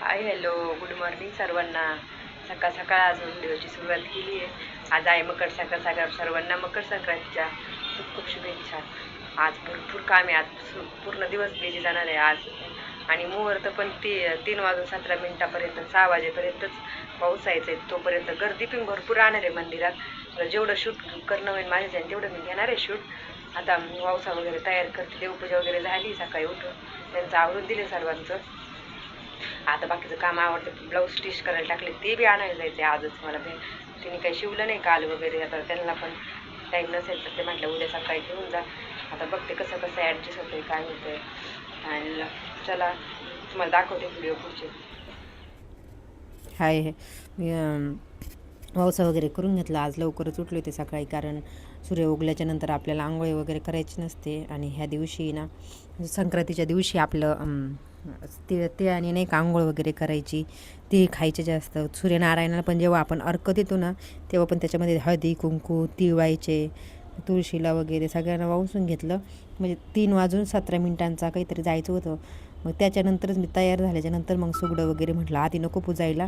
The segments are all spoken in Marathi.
हाय हॅलो गुड मॉर्निंग सर्वांना. सकाळ सकाळ आज व्हिडिओची सुरुवात केली आहे. आज आहे मकर साखर सकाळ सर्वांना मकर संक्रांतीच्या खूप खूप शुभेच्छा. आज भरपूर काम आहे आज सु- पूर्ण दिवस बिझी जाणार आहे आज. आणि मुहूर्त पण ती तीन वाजून सतरा मिनिटापर्यंत सहा वाजेपर्यंतच पाऊस यायचा आहे. तोपर्यंत गर्दी पण भरपूर राहणार आहे मंदिरात. जेवढं शूट करणं होईल माझ्या तेवढं मी घेणार आहे शूट आता वावसा वगैरे तयार करते. देवपूजा वगैरे झाली सकाळी उठून. त्यांचं आवरून दिले सर्वांचं. आता बाकीचं काम आवडतं ब्लाऊज स्टिच करायला टाकले ते बी आणायला जायचे आजच मला बी तिने काही शिवलं नाही काल वगैरे आता त्यांना पण टाईम नसेल तर ते म्हटलं उद्या सकाळी घेऊन जा. आता बघते कसं कसं ॲडजस्ट होतंय काय होतंय. आणि चला तुम्हाला दाखवते व्हिडिओ पुढचे. हाय मी पावसा वगैरे करून घेतला. आज लवकरच उठले होते सकाळी कारण सूर्य उगल्याच्या नंतर आपल्याला आंघोळी वगैरे करायची नसते. आणि ह्या दिवशी ना संक्रांतीच्या दिवशी आपलं ते ते आणि नाही का आंघोळ वगैरे करायची ती खायचे जास्त. सूर्यनारायणाला पण जेव्हा आपण अर्क देतो ना तेव्हा पण त्याच्यामध्ये हळदी कुंकू तिळवायचे तुळशीला वगैरे सगळ्यांना वावसून घेतलं. म्हणजे तीन वाजून सतरा मिनिटांचा काहीतरी जायचं होतं. मग त्याच्यानंतरच मी तयार झाल्याच्यानंतर मग सुगडं वगैरे म्हटलं आधी नको पूजायला.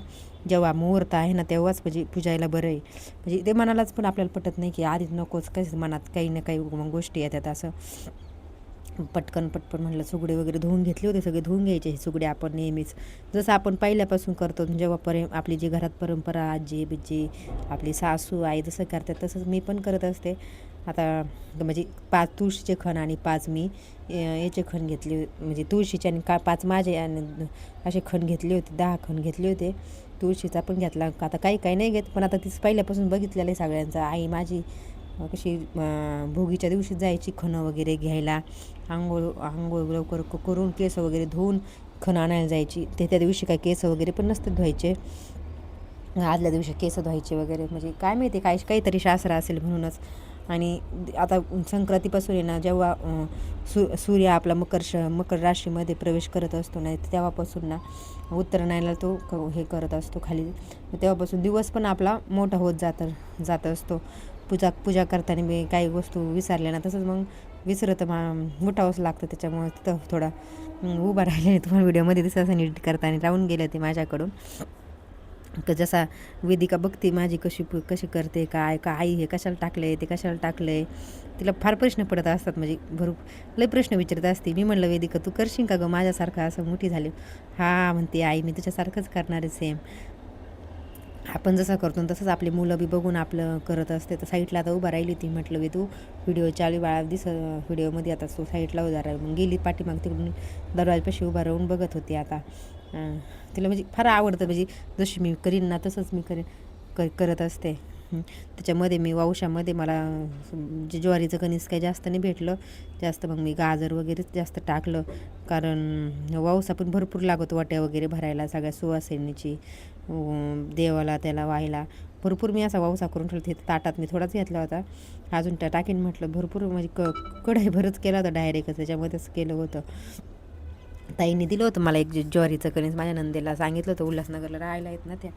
जेव्हा मुहूर्त आहे ना तेव्हाच म्हणजे पूजायला बरं आहे. म्हणजे ते मनालाच पण आपल्याला पटत नाही की आधीच नकोच काही मनात काही ना काही मग गोष्टी येतात असं. पटकन पटकन म्हटलं सुगडे वगैरे धुवून घेतले होते सगळे धुवून घ्यायचे हे सुगडे आपण नेहमीच. जसं आपण पहिल्यापासून करतो जेव्हा परे आपली जी घरात परंपरा आजी बिजी आपली सासू आई जसं करतात तसंच मी पण करत असते. आता म्हणजे पाच तुळशीचे खण आणि पाच मी याचे खण घेतले म्हणजे तुळशीचे आणि का पाच माझे आणि असे खण घेतले होते दहा खण घेतले होते. तुळशीचा पण घेतला आता काही काही नाही घेत पण आता तीच पहिल्यापासून बघितलेलं आहे सगळ्यांचा. आई माझी कशी भोगीच्या दिवशी जायची खणं वगैरे घ्यायला आंघोळ आंघोळ लवकर करून केस वगैरे धुवून खणं आणायला जायची. ते त्या दिवशी काय केस वगैरे पण नसतात धुवायचे. आदल्या दिवशी केस धुवायचे वगैरे. म्हणजे काय माहिती काय काहीतरी शास्त्र असेल म्हणूनच. आणि आता संक्रांतीपासून आहे ना जेव्हा अं, सू सूर्य आपला मकर श मकर राशीमध्ये प्रवेश करत असतो ना तेव्हापासून ना उत्तरायणाला तो क- हे करत असतो खाली. तेव्हापासून दिवस पण आपला मोठा होत जात जात असतो. पूजा पूजा करताना मी काही वस्तू विसरल्या ना तसंच मग विसरत मा उठावंच लागतं त्याच्यामुळे तिथं थोडा उभा राहिल्याने तुम्हाला व्हिडिओमध्ये. दिसत असं नीट करताना राहून गेलं ते माझ्याकडून. जसा वेदिका बघते माझी कशी कशी करते काय का आई हे कशाला टाकलं आहे ते कशाला टाकलं आहे तिला फार प्रश्न पडत असतात. म्हणजे भरपूर लय प्रश्न विचारत असते. मी म्हणलं वेदिका तू करशील का गं? माझ्यासारखं असं मोठी झाली. हा म्हणते आई मी तुझ्यासारखंच करणार आहे. सेम आपण जसं करतो तसंच आपली मुलं बी बघून आपलं करत असते. तर साईडला आता उभा राहिली ती म्हटलं बी तू व्हिडिओ चालू बाळा दिस व्हिडिओमध्ये आता तू साईडला उभा राहिली. मग गेली पाठीमाग तिकडून दरवाजापाशी उभा राहून बघत होती आता. तिला म्हणजे फार आवडतं म्हणजे जशी मी करीन ना तसंच मी करीन क करत असते. त्याच्यामध्ये मी वावशामध्ये मला जे ज्वारीचं कणीस काही जास्त नाही भेटलं जास्त मग मी गाजर वगैरेच जास्त टाकलं. कारण वावसा पण भरपूर लागतो वाट्या वगैरे भरायला सगळ्या सुवासिनीची. देवाला त्याला वाहिला भरपूर मी असा वावसा करून ठेवते ताटात मी थोडाच घेतला होता. अजून त्या टाकीन म्हटलं भरपूर म्हणजे क कढई भरच केला होता डायरेक्ट त्याच्यामध्येच केलं होतं. ताईने दिलं होतं मला एक जे ज्वारीचं कणीस माझ्या नंदेला सांगितलं होतं उल्हासनगरला राहायला आहेत ना त्या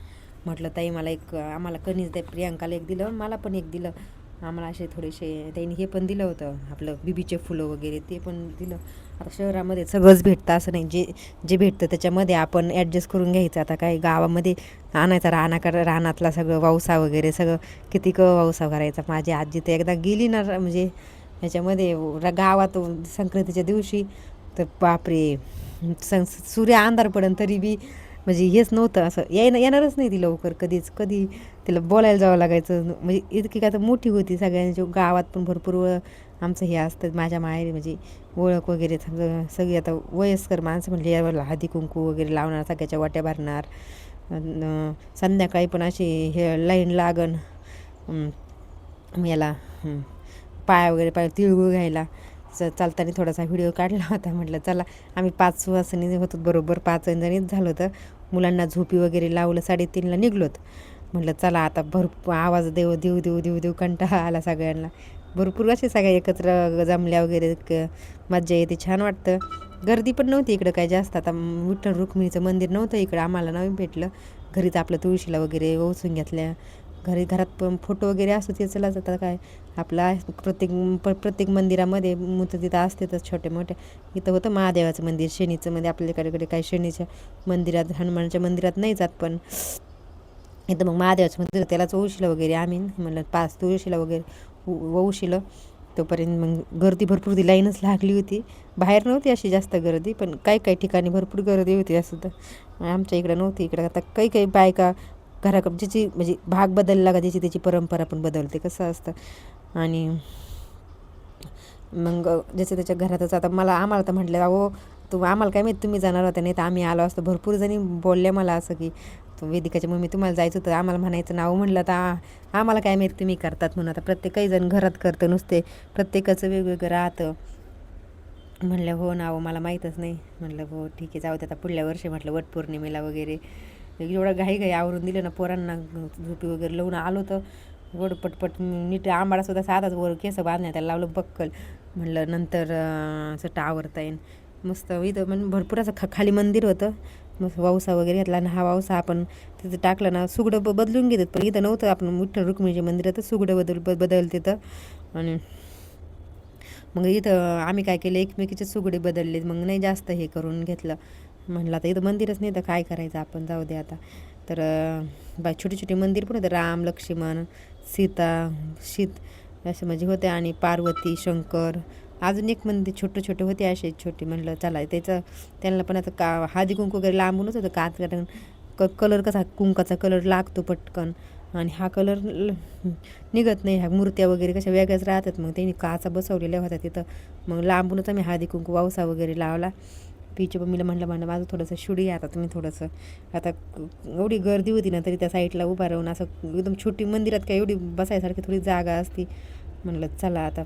म्हटलं ताई मला एक आम्हाला कणीस द्या प्रियांकाला एक दिलं मला पण एक दिलं. आम्हाला असे थोडेसे त्यांनी हे पण दिलं होतं आपलं बिबीचे फुलं वगैरे ते पण दिलं. आता शहरामध्ये सगळंच भेटतं असं नाही. जे जे भेटतं त्याच्यामध्ये आपण ॲडजस्ट करून घ्यायचं. आता काही गावामध्ये आणायचा रानाकडं रानातला सगळं वावसा वगैरे सगळं किती क वावसा करायचा? माझी आजी तर एकदा गेली ना म्हणजे ह्याच्यामध्ये र- गावात संक्रांतीच्या दिवशी तर बापरे सं सूर्य अंधार पडन तरी बी म्हणजे हेच नव्हतं असं. येणं येणारच नाही ती लवकर कधीच. कधी तिला बोलायला जावं लागायचं. म्हणजे इतकी काय तर मोठी होती सगळ्यांच्या गावात पण भरपूर वळ आमचं हे असतं. माझ्या माहेरी म्हणजे ओळख वगैरे सगळं सगळी आता वयस्कर माणसं म्हणजे यावर हळदी कुंकू वगैरे लावणार सगळ्याच्या वाट्या भरणार. संध्याकाळी पण अशी हे लाईन लागन. याला पाया वगैरे पाय तिळगुळ घ्यायला. च चालताना थोडासा व्हिडिओ काढला होता. म्हटलं चला आम्ही पाच वाजनी होतो बरोबर पाच जणीच झालं होतं. मुलांना झोपी वगैरे लावलं साडेतीनला निघलोत. म्हटलं चला आता भरपूर आवाज देऊ देऊ देऊ देऊ देऊ कंटाळा आला सगळ्यांना. भरपूर असे सगळ्या एकत्र जमल्या वगैरे क मज्जा येते छान वाटतं. गर्दी पण नव्हती इकडं काय जास्त. आता विठ्ठल रुक्मिणीचं मंदिर नव्हतं इकडं. आम्हाला नवीन भेटलं. घरीच आपलं तुळशीला वगैरे ओसून घेतल्या. घरी घरात पण फोटो वगैरे असतो ते चला जातात काय? आपला प्रत्येक प- प्रत्येक मंदिरामध्ये मूर्ती तिथं असतातच छोटे मोठे इथं होतं महादेवाचं मंदिर शनीचं आपल्या आपल्याकडे काही शनीच्या मंदिरात हनुमानच्या मंदिरात नाही जात पण इथं मग महादेवाचं मंदिर त्यालाच वौशीला वगैरे आम्ही म्हणलं पाच तुळशीला वगैरे वौशीलं तोपर्यंत मग गर्दी भरपूर ती लाईनच लागली होती. बाहेर नव्हती अशी जास्त गर्दी पण काही काही ठिकाणी भरपूर गर्दी होती असं तर. आमच्या इकडं नव्हती इकडं आता काही काही बायका घराकडे ज्याची म्हणजे भाग बदलला का त्याची त्याची परंपरा पण बदलते कसं असतं? आणि मग ज्याच्या त्याच्या घरातच आता मला आम्हाला तर म्हटलं अहो तू आम्हाला काय माहिती तुम्ही जाणार होता नाही तर आम्ही आलो असतो. भरपूर जणी बोलल्या मला असं की तो वेदिकाच्या मम्मी तुम्हाला जायचं होतं आम्हाला म्हणायचं नाव म्हणलं तर आम्हाला काय माहिती तुम्ही करतात म्हणून. आता प्रत्येक जण घरात करतं नुसते प्रत्येकाचं वेगवेगळं राहतं. म्हणलं हो ना हो मला माहीतच नाही. म्हणलं हो ठीक आहे जाऊ दे आता पुढल्या वर्षी म्हटलं वटपौर्णिमेला वगैरे. एवढं घाई घाई आवरून दिलं ना पोरांना झोपी वगैरे लावून आलो तर गोड पटपट नीट आंबाडासुद्धा साधाच वर केस बांधण्यात त्याला लावलं बक्कल. म्हणलं नंतर असं आवरता येईल मस्त इथं म्हणजे भरपूर असं खा खाली मंदिर होतं. मस्त वावसा वगैरे घेतला आणि हा वावसा आपण तिथं टाकलं ना सुगडं ब बदलून घेतात. पण इथं नव्हतं आपण विठ्ठल मंदिर तर सुगडं बदल ब बदल तिथं. आणि मग इथं आम्ही काय केलं एकमेकीचे सुगडे बदलले मग नाही जास्त हे करून घेतलं. म्हणलं आता इथं मंदिरच नाही तर काय करायचं? आपण जाऊ दे आता. तर बाय बा छोटी छोटी मंदिर पण होते. राम लक्ष्मण सीता शीत असे म्हणजे होते. आणि पार्वती शंकर अजून एक मंदिर छोटे छोटे होते असे छोटे. म्हणलं चला त्याचं त्यांना पण आता का हळदी कुंकू वगैरे लांबूनच होतं. कात कारण क कलर कसा कुंकाचा कलर लागतो पटकन. आणि हा कलर निघत नाही. ह्या मूर्त्या वगैरे कशा वेगळ्याच राहतात. मग त्यांनी काचा बसवलेल्या होत्या तिथं. मग लांबूनच आम्ही हळदी कुंकू वावसा वगैरे लावला. तिच्या मम्मीला म्हणलं म्हणलं माझं थोडंसं शुडी आहे आता तुम्ही थोडंसं. आता एवढी गर्दी होती ना तरी त्या साईडला उभा राहून असं एकदम छोटी मंदिरात काय एवढी बसायसारखी थोडी जागा असती. म्हणलं चला आता.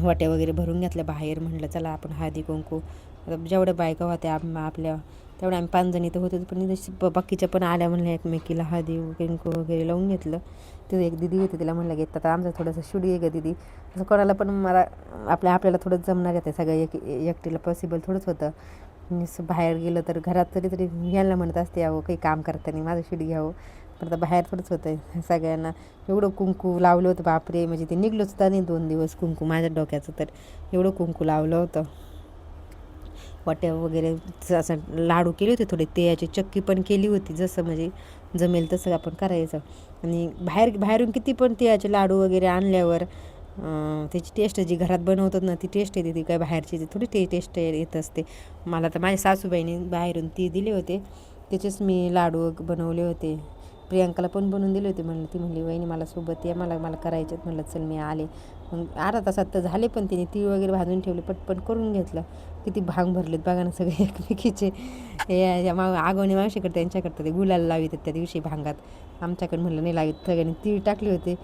वाट्या वगैरे भरून घेतल्या बाहेर. म्हटलं चला आपण हळदी कुंकू. आता जेवढ्या बायका होत्या आपल्या तेवढ्या आम्ही पाच जणी तर होतो पण बाकीच्या पण आल्या म्हणल्या एकमेकीला हळदी कुंकू वगैरे लावून घेतलं. तिथं एक दिदी होती तिला म्हणलं घेत आता आमचं थोडंसं शुडी आहे ग दिदी. असं कोणाला पण मला आपल्या आपल्याला थोडं जमणार येते सगळं एक एकटीला पॉसिबल थोडंच होतं. असं बाहेर गेलं तर घरात तरी तरी यायला म्हणत असते यावं काही काम करताना माझं शिडी घ्यावं हो. पण आता बाहेर थोडंच होतं सगळ्यांना. एवढं कुंकू लावलं होतं बापरे! म्हणजे ते निघलं सुद्धा नाही दोन दिवस कुंकू माझ्या डोक्याचं तर एवढं कुंकू लावलं होतं. वाट्या वगैरे असं लाडू केले होते थोडे तेयाची चक्की पण केली होती जसं म्हणजे जमेल तसं आपण करायचं. आणि बाहेर बाहेरून किती पण तिळाचे लाडू वगैरे आणल्यावर त्याची टेस्ट जी घरात बनवतात ना ती टेस्ट येते ती काय बाहेरची ती थोडी टे टेस्ट येत असते. मला तर माझ्या सासूबाईने बाहेरून ती दिले होते. त्याचेच मी लाडू बनवले होते. प्रियांकाला पण बनवून दिले होते म्हणलं ती म्हणली वहिनी मला सोबत या मला मला करायचे म्हणलं चल मी आले. मग अर्धा तासात तर झाले पण तिने ती वगैरे भाजून ठेवले पटपट करून घेतलं. किती भांग भरलेत बघा ना सगळे एकमेकीचे. या मा आगवणे मावशीकडे त्यांच्याकडे ते गुलाला लावित त्या दिवशी भांगात. आमच्याकडे म्हणलं नाही लावित. सगळ्यांनी तीळ टाकली होती.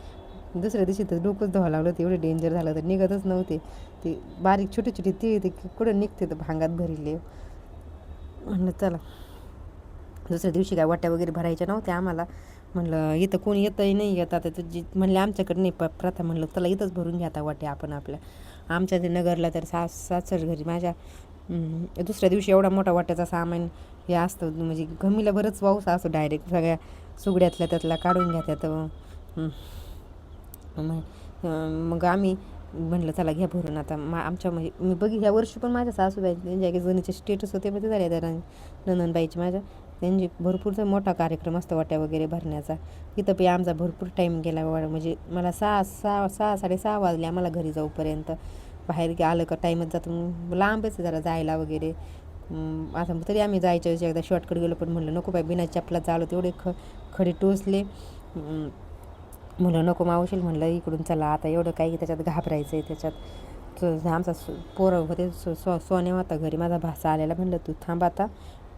दुसऱ्या दिवशी तर डोकंच धुवा लागलं होतं एवढं डेंजर झालं तर निघतच नव्हते. ते बारीक छोटे छोटे तीळ ते कुठं निघते तर भांगात भरले. म्हणलं चला. दुसऱ्या दिवशी काय वाट्या वगैरे भरायच्या नव्हत्या आम्हाला. म्हणलं इथं कोणी येतही नाही येत आता तुझी म्हणलं आमच्याकडे नाही प प्रथा म्हणलं त्याला इथंच भरून घ्या आता वाटे आपण आपल्या. आमच्या ते नगरला तर सास सासर घरी माझ्या दुसऱ्या दिवशी एवढा मोठा वाट्याचा सामान हे असतं म्हणजे गमीला बरंच पाऊस असतो डायरेक्ट सगळ्या सुगड्यातल्या त्यातला काढून घ्या त्यात मग मग आम्ही म्हणलं चला घ्या भरून आता. मा आमच्या म्हणजे मी बघी ह्या वर्षी पण माझ्या सासूबाई त्यांच्या एक जणीचे स्टेटस होते मध्ये झाले त्या नंदनबाईचे माझ्या. त्यांची भरपूरचा मोठा कार्यक्रम असतो वाट्या वगैरे भरण्याचा. इथं पे आमचा भरपूर टाईम गेला म्हणजे मला सहा सहा सहा साडेसहा वाजले आम्हाला घरी जाऊपर्यंत. बाहेर गे- आलं का टाईमच जातो. मग लांबच आहे जरा जायला वगैरे. आता तरी आम्ही जायच्या वेळेस एकदा शॉर्टकट गेलो पण म्हणलं नको बाई बिना चपला चालू तेवढे ख खडे टोचले. म्हणलं नको मावशील म्हणलं इकडून चला. आता एवढं काही त्याच्यात घाबरायचं आहे त्याच्यात आमचा पोरं होते सो सो सोन्या होता घरी माझा भासा आलेला. म्हणलं तू थांब आता.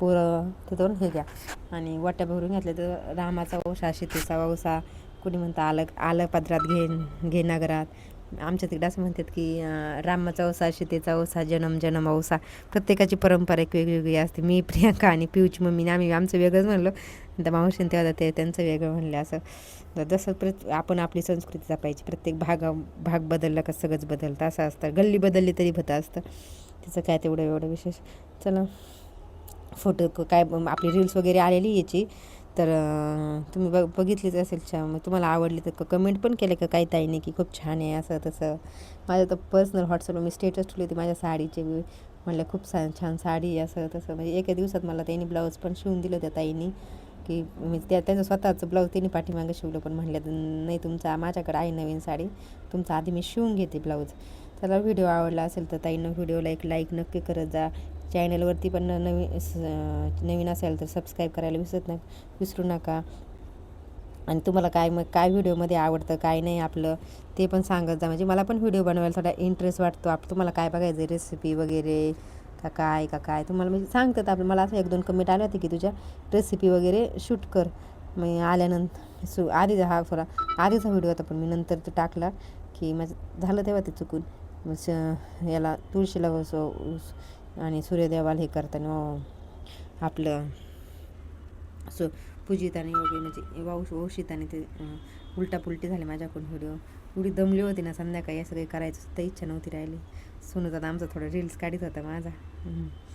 पोरं तिथून हे घ्या. आणि वाट्या भरून घेतल्या तर रामाचा ओसा शेतीचा ओसा कुणी म्हणतं आलं आलं पदरात घे घे आमच्या तिकडे असं म्हणतात की रामाचा ओसा शेतीचा ओसा जन्म जन्म ओसा प्रत्येकाची परंपरा एक वेगवेगळी असते. मी प्रियांका आणि पिऊची मम्मीने आम्ही आमचं वेगळंच म्हणलं. तर मावशीने तेव्हा ते त्यांचं वेगळं म्हणलं असं. तर जसं प्रत आपण आपली संस्कृती जपायची. प्रत्येक भागा भाग बदलला का सगळंच बदलतं. असं असतं. गल्ली बदलली तरी भतं असतं. तिचं काय तेवढं एवढं विशेष. चला. फोटो क- काय ब- आपली रील्स वगैरे आलेली याची. तर तुम्ही बघ बघितलीच असेल छान मग तुम्हाला आवडली तर कमेंट पण केलं का काही ताईने की खूप छान आहे असं तसं. माझं तर पर्सनल व्हॉट्सअपवर मी स्टेटस ठेवली होती माझ्या साडीचे. बी. खूप छान छान साडी आहे असं तसं. म्हणजे एका दिवसात मला त्यांनी ब्लाऊज पण शिवून दिलं त्या ताईनी. की मी त्या त्यांचं स्वतःचं ब्लाऊज त्यांनी पाठीमागं शिवलं. पण म्हणलं नाही तुमचा माझ्याकडे आहे नवीन साडी. तुमचा आधी मी शिवून घेते ब्लाऊज चला व्हिडिओ आवडला असेल तर ताईनं व्हिडिओला एक लाईक नक्की करत जा. चॅनलवरती पण नवीन स- नवीन असेल तर सबस्क्राईब करायला विसरत ना विसरू नका. आणि तुम्हाला काय मग काय व्हिडिओमध्ये आवडतं काय नाही आपलं ते पण सांगत जा. म्हणजे मला पण व्हिडिओ बनवायला थोडा इंटरेस्ट वाटतो. आप तुम्हाला काय बघायचं आहे रेसिपी वगैरे का काय का काय? तुम्हाला म्हणजे सांगतात आपलं. मला असं एक दोन कमेंट आले होते की तुझ्या रेसिपी वगैरे शूट कर. मग आल्यानंतर सु आधीचा हा थोडा आधीचा व्हिडिओ होता पण मी नंतर तो टाकला की माझं झालं तेव्हा ते चुकून. मग स- याला तुळशीला आणि सूर्यदेवाला हे करताना आपलं सो पूजिताने वगैरे म्हणजे वाऊश वौषिताने ते उलटापुलटी झाली माझ्याकडून व्हिडिओ एवढी दमली होती ना संध्याकाळी असं काही करायचं सुद्धा इच्छा नव्हती राहिली. सोनूचा आमचा थोडा रील्स काढत होता माझा.